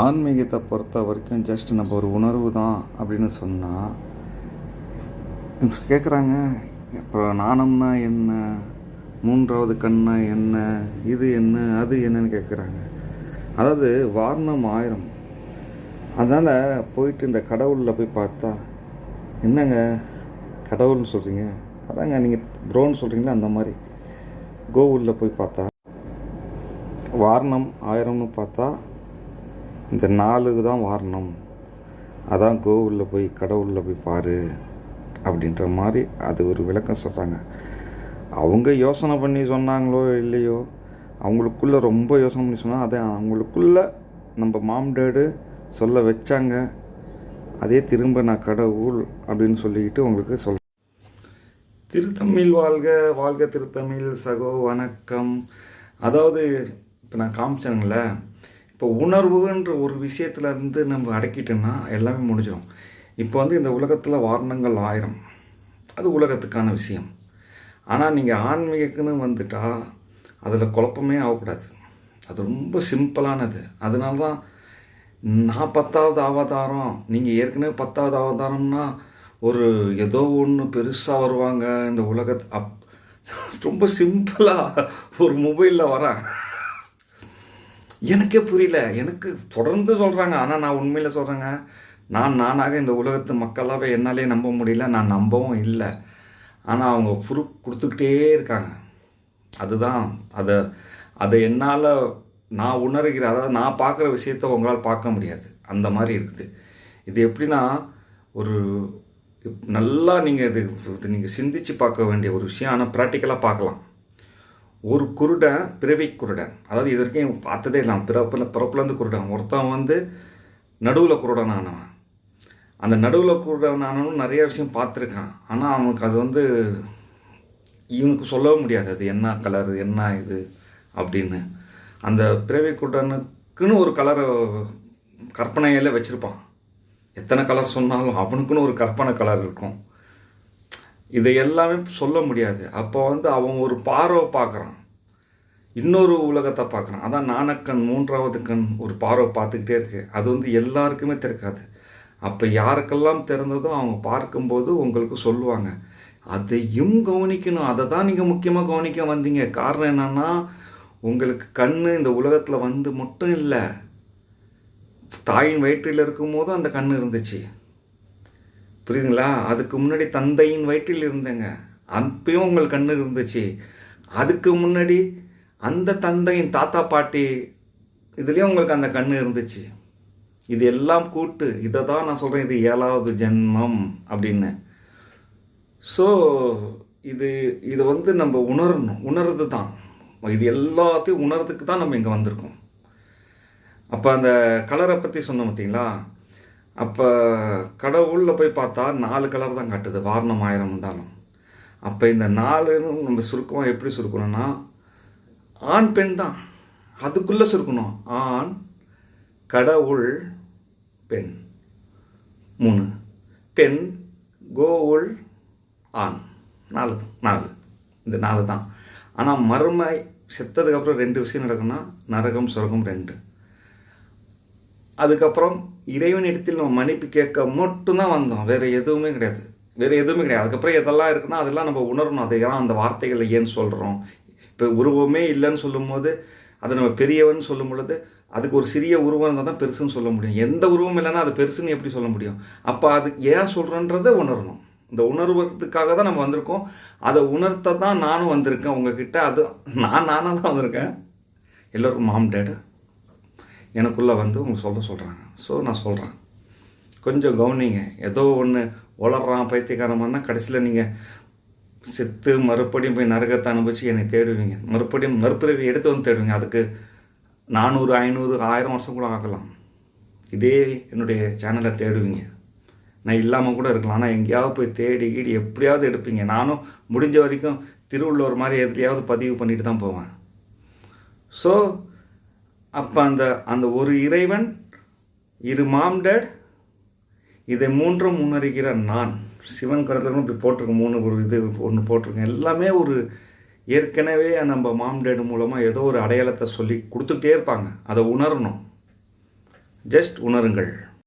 ஆன்மீகத்தை பொறுத்த வரைக்கும் ஜஸ்ட் நம்ம ஒரு உணர்வு தான் அப்படின்னு சொன்னால் கேட்குறாங்க அப்புறம் நாணம்னா என்ன மூன்றாவது கண்ணா என்ன இது என்ன அது என்னன்னு கேட்குறாங்க அதாவது வாரணம் ஆயிரம். அதனால் போயிட்டு இந்த கடவுளில் போய் பார்த்தா என்னங்க கடவுள்னு சொல்கிறீங்க அதாங்க நீங்கள் ப்ரோன்னு சொல்கிறீங்களா அந்த மாதிரி. கோவுலில் போய் பார்த்தா வாரணம் ஆயிரம்னு பார்த்தா இந்த நாளுக்கு தான் வாரணம். அதான் கோவிலில் போய் கடவுளில் போய் பாரு அப்படின்ற மாதிரி அது ஒரு விளக்கம் சொல்கிறாங்க அவங்க யோசனை பண்ணி சொன்னாங்களோ இல்லையோ அவங்களுக்குள்ளே ரொம்ப யோசனை பண்ணி சொன்னால் அதை அவங்களுக்குள்ளே நம்ம மாம் டேடு சொல்ல வச்சாங்க. அதே திரும்ப நான் கடவுள் அப்படின்னு சொல்லிக்கிட்டு உங்களுக்கு சொல் திருத்தமிழ் வாழ்க வாழ்க திருத்தமிழ் சகோ வணக்கம். அதாவது இப்போ நான் காமிச்சேங்களே இப்போ உணர்வுன்ற ஒரு விஷயத்துல இருந்து நம்ம அடக்கிட்டோன்னா எல்லாமே முடிஞ்சிடும் இப்போ வந்து இந்த உலகத்தில் வாரணங்கள் ஆயிரம். அது உலகத்துக்கான விஷயம். ஆனால் நீங்கள் ஆன்மீகக்குன்னு வந்துட்டால் அதில் குழப்பமே ஆகக்கூடாது. அது ரொம்ப சிம்பிளானது. அதனால தான் நான் பத்தாவது அவதாரம் நீங்கள் ஏற்கனவே பத்தாவது அவதாரம்னா ஒரு ஏதோ ஒன்று பெருசாக வருவாங்க இந்த உலகத்து அப் ரொம்ப சிம்பிளாக ஒரு மொபைலில் வரேன் எனக்கே புரியல. எனக்கு தொடர்ந்து சொல்கிறாங்க ஆனால் நான் உண்மையில் சொல்கிறேங்க நான் நானாக இந்த உலகத்து மக்களாகவே என்னாலே நம்ப முடியல. நான் நம்பவும் இல்லை. ஆனால் அவங்க ப்ரூஃப் கொடுத்துக்கிட்டே இருக்காங்க. அதுதான். அதை அதை என்னால் நான் உணர்கிற அதாவது நான் பார்க்குற விஷயத்த உங்களால் பார்க்க முடியாது. அந்த மாதிரி இருக்குது. இது எப்படின்னா ஒரு நல்லா நீங்கள் இது இது நீங்கள் சிந்திச்சு பார்க்க வேண்டிய ஒரு விஷயம். ஆனால் ப்ராக்டிக்கலாக பார்க்கலாம் ஒரு குருடன் பிறவி குருடன். அதாவது இது வரைக்கும் பார்த்ததே இல்லை பிறப்பில் பிறப்புலேருந்து குருடன். ஒருத்தன் வந்து நடுவில் குருடன் ஆனவன் அந்த நடுவில் குருடன் ஆனவனும் நிறைய விஷயம் பார்த்துருக்கான். ஆனால் அவனுக்கு அது வந்து இவனுக்கு சொல்லவும் முடியாது. அது என்ன கலர் என்ன இது அப்படின்னு. அந்த பிறவி குருடனுக்குன்னு ஒரு கலரை கற்பனையில் வச்சுருப்பான். எத்தனை கலர் சொன்னாலும் அவனுக்குன்னு ஒரு கற்பனை கலர் இருக்கும். இதை எல்லாமே சொல்ல முடியாது. அப்போ வந்து அவன் ஒரு பார்வை பார்க்குறான். இன்னொரு உலகத்தை பார்க்குறான். அதான் நாணக்கண் மூன்றாவது கண் ஒரு பார்வை பார்த்துக்கிட்டே இருக்கு. அது வந்து எல்லாருக்குமே திறக்காது அப்போ யாருக்கெல்லாம் திறந்ததோ அவங்க பார்க்கும்போது உங்களுக்கு சொல்லுவாங்க. அதையும் கவனிக்கணும். அதை தான் நீங்கள் முக்கியமாக கவனிக்க வந்தீங்க. காரணம் என்னன்னா உங்களுக்கு கண் இந்த உலகத்தில் வந்து மட்டும் இல்லை தாயின் வயிற்றில் இருக்கும்போது அந்த கண் இருந்துச்சு. புரியுதுங்களா? அதுக்கு முன்னாடி தந்தையின் வயிற்றில் இருந்தேங்க. அப்பயும் உங்கள் கண்ணு இருந்துச்சு. அதுக்கு முன்னாடி அந்த தந்தையின் தாத்தா பாட்டி இதுலேயும் உங்களுக்கு அந்த கண்ணு இருந்துச்சு. இது எல்லாம் கூட்டு. இதை தான் நான் சொல்கிறேன் இது ஏழாவது ஜென்மம் அப்படின்னு. ஸோ இது இது வந்து நம்ம உணரணும். உணர்றது தான். இது எல்லாத்தையும் உணர்றதுக்கு தான் நம்ம இங்கே வந்திருக்கோம். அப்போ அந்த கலரை பற்றி சொன்னோம் பார்த்தீங்களா அப்போ கடவுளில் போய் பார்த்தா நாலு கலர் தான் காட்டுது. வாரணம் ஆயிரம் இருந்தாலும் அப்போ இந்த நாலுன்னு நம்ம சுருக்கமாக எப்படி சுருக்கணும்னா ஆண் பெண் தான். அதுக்குள்ளே சுருக்கணும். ஆண் கடவுள் பெண். மூணு. பெண் கோவுள் ஆண். நாலு தான். நாலு. இந்த நாலு தான். ஆனால் மறுமை செத்ததுக்கப்புறம் ரெண்டு விஷயம் நடக்குன்னா நரகம் சொர்க்கம் ரெண்டு. அதுக்கப்புறம் இறைவனிடத்தில் நம்ம மன்னிப்பு கேட்க மட்டும்தான் வந்தோம். வேறு எதுவுமே கிடையாது. வேறு எதுவுமே கிடையாது. அதுக்கப்புறம் எதெல்லாம் இருக்குன்னா அதெல்லாம் நம்ம உணரணும். அதை ஏன் அந்த வார்த்தைகளை ஏன் சொல்கிறோம் இப்போ உருவமே இல்லைன்னு சொல்லும்போது அதை நம்ம பெரியவன் சொல்லும் பொழுது அதுக்கு ஒரு சிறிய உருவம் இருந்தால் தான் பெருசுன்னு சொல்ல முடியும். எந்த உருவம் இல்லைன்னா அது பெருசுன்னு எப்படி சொல்ல முடியும்? அப்போ அது ஏன் சொல்கிறோன்றதை உணரணும். இந்த உணர்வதுக்காக தான் நம்ம வந்திருக்கோம். அதை உணர்த்த தான் நானும் வந்திருக்கேன் உங்ககிட்ட. அது நான் நானாக தான் வந்திருக்கேன். எல்லோருக்கும் மாம் டேடு எனக்குள்ளே வந்து அவங்க சொல்ல சொல்கிறாங்க ஸோ நான் சொல்கிறேன் கொஞ்சம் கவனிங்க. ஏதோ ஒன்று உளறான் பைத்தியக்காரமானா கடைசியில் நீங்கள் செத்து மறுபடியும் போய் நரகத்தை அனுபவிச்சு என்னை தேடுவீங்க. மறுபடியும் மறுபிறவி எடுத்து வந்து தேடுவீங்க. அதுக்கு நானூறு ஐநூறு ஆயிரம் வருஷம் கூட ஆகலாம். இதே என்னுடைய சேனலை தேடுவீங்க. நான் இல்லாமல் கூட இருக்கலாம். ஆனால் எங்கேயாவது போய் தேடி கீடி எப்படியாவது எடுப்பீங்க. நானும் முடிஞ்ச வரைக்கும் திருவள்ளுவர் மாதிரி எதுலையாவது பதிவு பண்ணிட்டு தான் போவேன். ஸோ அப்போ அந்த அந்த ஒரு இறைவன் இரு மாம்டட் இதை மூன்றும் முன்னறிகிற நான். சிவன் கடத்தில் இப்படி போட்டிருக்கேன் மூணு ஒரு இது ஒன்று போட்டிருக்கேன் எல்லாமே ஒரு ஏற்கனவே நம்ம மாம்டேடு மூலமாக ஏதோ ஒரு அடையாளத்தை சொல்லி கொடுத்துக்கிட்டே இருப்பாங்க. அதை உணரணும். ஜஸ்ட் உணருங்கள்.